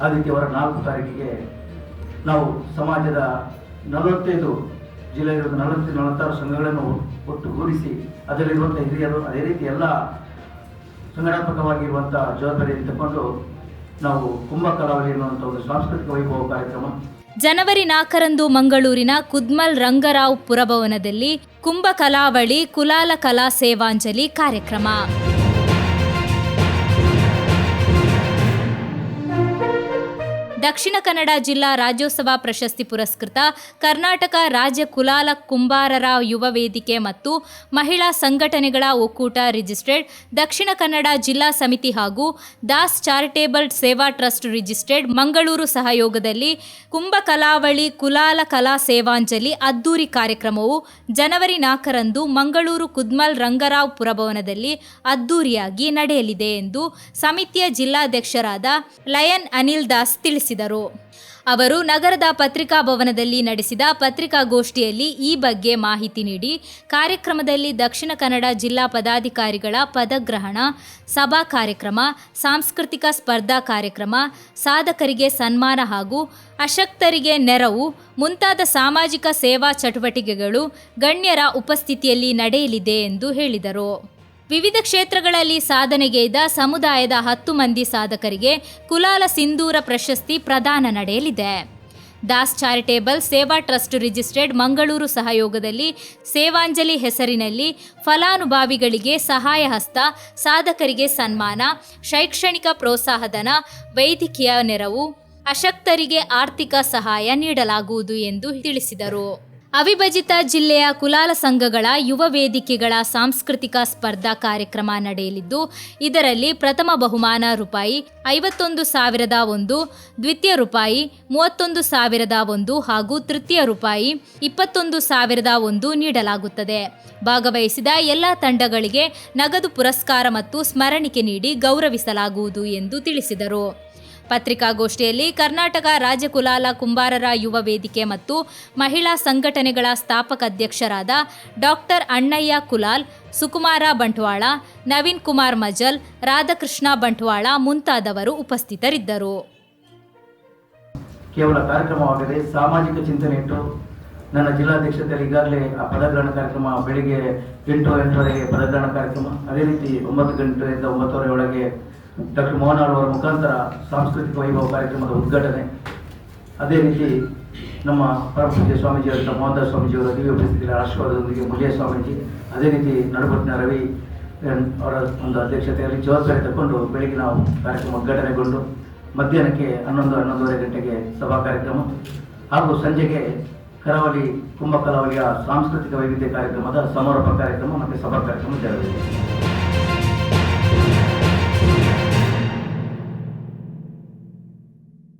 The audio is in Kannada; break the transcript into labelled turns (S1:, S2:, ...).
S1: ಆದಿತ್ಯವಾರ ನಾಲ್ಕು ತಾರೀಕಿಗೆ ನಾವು ಸಮಾಜದ ನಲವತ್ತೈದು ಜಿಲ್ಲೆಯಲ್ಲಿರುವ ನಲವತ್ತು ನಲವತ್ತಾರು ಸಂಘಗಳನ್ನು ಒಟ್ಟುಗೂಡಿಸಿ ಅದರಲ್ಲಿರುವಂಥ ಹಿರಿಯರು ಅದೇ ರೀತಿ ಎಲ್ಲ ಸಂಘಟನಾತ್ಮಕವಾಗಿರುವಂಥ ಜವಾಬ್ದಾರಿಯನ್ನು ತಗೊಂಡು ನಾವು ಕುಂಭ ಕಲಾವಳಿ ಎನ್ನುವಂಥ ಒಂದು ಸಾಂಸ್ಕೃತಿಕ ವೈಭವ ಕಾರ್ಯಕ್ರಮ
S2: ಜನವರಿ ನಾಲ್ಕರಂದು ಮಂಗಳೂರಿನ ಕುದ್ಮಲ್ ರಂಗರಾವ್ ಪುರಭವನದಲ್ಲಿ ಕುಂಭ ಕಲಾವಳಿ ಕುಲಾಲ ಕಲಾ ಸೇವಾಂಜಲಿ ಕಾರ್ಯಕ್ರಮ. ದಕ್ಷಿಣ ಕನ್ನಡ ಜಿಲ್ಲಾ ರಾಜ್ಯೋತ್ಸವ ಪ್ರಶಸ್ತಿ ಪುರಸ್ಕೃತ ಕರ್ನಾಟಕ ರಾಜ್ಯ ಕುಲಾಲ ಕುಂಬಾರರ ಯುವ ವೇದಿಕೆ ಮತ್ತು ಮಹಿಳಾ ಸಂಘಟನೆಗಳ ಒಕ್ಕೂಟ ರಿಜಿಸ್ಟ್ರೇಡ್, ದಕ್ಷಿಣ ಕನ್ನಡ ಜಿಲ್ಲಾ ಸಮಿತಿ ಹಾಗೂ Das charitable Seva trust registered, Mangaluru ಸಹಯೋಗದಲ್ಲಿ ಕುಂಭ ಕಲಾವಳಿ, ಕುಲಾಲ ಕಲಾ ಸೇವಾಂಜಲಿ ಅದ್ದೂರಿ ಕಾರ್ಯಕ್ರಮವು ಜನವರಿ ನಾಲ್ಕರಂದು ಮಂಗಳೂರು ಕುದ್ಮಲ್ ರಂಗರಾವ್ ಪುರಭವನದಲ್ಲಿ ಅದ್ದೂರಿಯಾಗಿ ನಡೆಯಲಿದೆ ಎಂದು ಸಮಿತಿಯ ಜಿಲ್ಲಾಧ್ಯಕ್ಷರಾದ ಲಯನ್ ಅನಿಲ್ ದಾಸ್ ತಿಳಿಸಿದರು. ಅವರು ನಗರದ ಪತ್ರಿಕಾ ಭವನದಲ್ಲಿ ನಡೆಸಿದ ಪತ್ರಿಕಾಗೋಷ್ಠಿಯಲ್ಲಿ ಈ ಬಗ್ಗೆ ಮಾಹಿತಿ ನೀಡಿ, ಕಾರ್ಯಕ್ರಮದಲ್ಲಿ ದಕ್ಷಿಣ ಕನ್ನಡ ಜಿಲ್ಲಾ ಪದಾಧಿಕಾರಿಗಳ ಪದಗ್ರಹಣ, ಸಭಾ ಕಾರ್ಯಕ್ರಮ, ಸಾಂಸ್ಕೃತಿಕ ಸ್ಪರ್ಧಾ ಕಾರ್ಯಕ್ರಮ, ಸಾಧಕರಿಗೆ ಸನ್ಮಾನ ಹಾಗೂ ಅಶಕ್ತರಿಗೆ ನೆರವು, ಮುಂತಾದ ಸಾಮಾಜಿಕ ಸೇವಾ ಚಟುವಟಿಕೆಗಳು ಗಣ್ಯರ ಉಪಸ್ಥಿತಿಯಲ್ಲಿ ನಡೆಯಲಿದೆ ಎಂದು ಹೇಳಿದರು. ವಿವಿಧ ಕ್ಷೇತ್ರಗಳಲ್ಲಿ ಸಾಧನೆಗೈದ ಸಮುದಾಯದ ಹತ್ತು ಮಂದಿ ಸಾಧಕರಿಗೆ ಕುಲಾಲ ಸಿಂಧೂರ ಪ್ರಶಸ್ತಿ ಪ್ರದಾನ ನಡೆಯಲಿದೆ. Das charitable, Seva trust registered, Mangaluru ಸಹಯೋಗದಲ್ಲಿ ಸೇವಾಂಜಲಿ ಹೆಸರಿನಲ್ಲಿ ಫಲಾನುಭವಿಗಳಿಗೆ ಸಹಾಯ ಹಸ್ತ, ಸಾಧಕರಿಗೆ ಸನ್ಮಾನ, ಶೈಕ್ಷಣಿಕ ಪ್ರೋತ್ಸಾಹಧನ, ವೈದ್ಯಕೀಯ ನೆರವು, ಅಶಕ್ತರಿಗೆ ಆರ್ಥಿಕ ಸಹಾಯ ನೀಡಲಾಗುವುದು ಎಂದು ತಿಳಿಸಿದರು. ಅವಿಭಜಿತ ಜಿಲ್ಲೆಯ ಕುಲಾಲ ಸಂಘಗಳ ಯುವ ವೇದಿಕೆಗಳ ಸಾಂಸ್ಕೃತಿಕ ಸ್ಪರ್ಧಾ ಕಾರ್ಯಕ್ರಮ ನಡೆಯಲಿದ್ದು, ಇದರಲ್ಲಿ ಪ್ರಥಮ ಬಹುಮಾನ ರೂಪಾಯಿ ಐವತ್ತೊಂದು ಸಾವಿರದ ಒಂದು, ದ್ವಿತೀಯ ರೂಪಾಯಿ ಮೂವತ್ತೊಂದು ಸಾವಿರದ ಒಂದು ಹಾಗೂ ತೃತೀಯ ರೂಪಾಯಿ ಇಪ್ಪತ್ತೊಂದು ಸಾವಿರದ ಒಂದು ನೀಡಲಾಗುತ್ತದೆ. ಭಾಗವಹಿಸಿದ ಎಲ್ಲ ತಂಡಗಳಿಗೆ ನಗದು ಪುರಸ್ಕಾರ ಮತ್ತು ಸ್ಮರಣಿಕೆ ನೀಡಿ ಗೌರವಿಸಲಾಗುವುದು ಎಂದು ತಿಳಿಸಿದರು. ಪತ್ರಿಕಾಗೋಷ್ಠಿಯಲ್ಲಿ ಕರ್ನಾಟಕ ರಾಜ್ಯ ಕುಲಾಲ ಕುಂಬಾರರ ಯುವ ವೇದಿಕೆ ಮತ್ತು ಮಹಿಳಾ ಸಂಘಟನೆಗಳ ಸ್ಥಾಪಕ ಅಧ್ಯಕ್ಷರಾದ ಡಾಕ್ಟರ್ ಅಣ್ಣಯ್ಯ ಕುಲಾಲ್, ಸುಕುಮಾರ ಬಂಟ್ವಾಳ, ನವೀನ್ ಕುಮಾರ್ ಮಜಲ್, ರಾಧಾಕೃಷ್ಣ ಬಂಟ್ವಾಳ ಮುಂತಾದವರು ಉಪಸ್ಥಿತರಿದ್ದರು.
S1: ಕೇವಲ ಕಾರ್ಯಕ್ರಮವಾಗದೆ ಸಾಮಾಜಿಕ ಚಿಂತನೆ ಇಟ್ಟು ನನ್ನ ಜಿಲ್ಲಾಧ್ಯಕ್ಷತೆಯಲ್ಲಿ ಈಗಾಗಲೇ ಆ ಪದಗ್ರಹಣ ಕಾರ್ಯಕ್ರಮ ಬೆಳಿಗ್ಗೆ ಎಂಟು ಎಂಟುವರೆಗೆ ಪದಗ್ರಹಣ ಕಾರ್ಯಕ್ರಮ. ಅದೇ ರೀತಿ ಒಂಬತ್ತು ಗಂಟೆಯಿಂದ ಒಂಬತ್ತುವರೆ ಒಳಗೆ ಡಾಕ್ಟರ್ ಮೋಹನ್ ಅವರ ಮುಖಾಂತರ ಸಾಂಸ್ಕೃತಿಕ ವೈಭವ ಕಾರ್ಯಕ್ರಮದ ಉದ್ಘಾಟನೆ. ಅದೇ ರೀತಿ ನಮ್ಮ ಪರಮಪೂಜ್ಯ ಸ್ವಾಮೀಜಿಯವರಿಂದ ಮೋಹನ್ದಾಸ್ ಸ್ವಾಮೀಜಿಯವರ ದಿವ್ಯ ಉಪಸ್ಥಿತಿಯಲ್ಲಿ ಆಶೀರ್ವಾದದೊಂದಿಗೆ ಸ್ವಾಮೀಜಿ, ಅದೇ ರೀತಿ ನಡುಬಟ್ಟಿನ ರವಿ ಅವರ ಒಂದು ಅಧ್ಯಕ್ಷತೆಯಲ್ಲಿ ಜವಾಬ್ದಾರಿ ತಗೊಂಡು ಬೆಳಿಗ್ಗೆ ನಾವು ಕಾರ್ಯಕ್ರಮ ಉದ್ಘಾಟನೆಗೊಂಡು ಮಧ್ಯಾಹ್ನಕ್ಕೆ ಹನ್ನೊಂದು, ಹನ್ನೊಂದುವರೆ ಗಂಟೆಗೆ ಸಭಾ ಕಾರ್ಯಕ್ರಮ ಹಾಗೂ ಸಂಜೆಗೆ ಕರಾವಳಿ ಕುಂಭ ಕರಾವಳಿಯ ಸಾಂಸ್ಕೃತಿಕ ವೈವಿಧ್ಯ ಕಾರ್ಯಕ್ರಮದ ಸಮಾರೋಪ ಕಾರ್ಯಕ್ರಮ ಮತ್ತು ಸಭಾ ಕಾರ್ಯಕ್ರಮ ಜರುಗಲಿದೆ